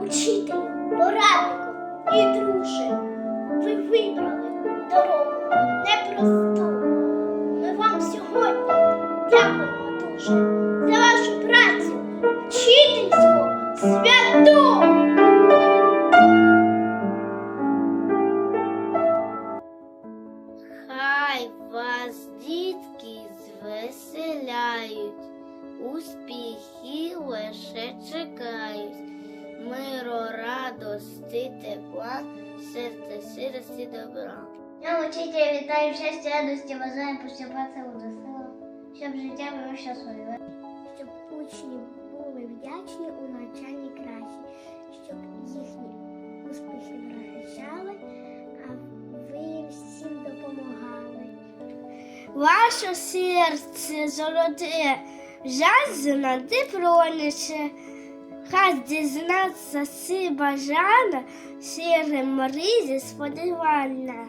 Учителю, пораднику і друже, ви вибрали дорогу непросту. Ми вам сьогодні дякуємо дуже за вашу працю, вчительську святу. Хай вас дітки звеселяють, успіхи лише чекають, радости, тепла, серце сирості добра. Я учителя вітаю щастя, радості, бажаю поступати у сила, щоб життя було щасливе. Щоб учні були вдячні у навчанні кращі, щоб їхні успіхи врахищали, а ви всім допомагали. Ваше серце золоте, жаль знати пронише, хай дізнався си бажана, сірим морізі сподівання.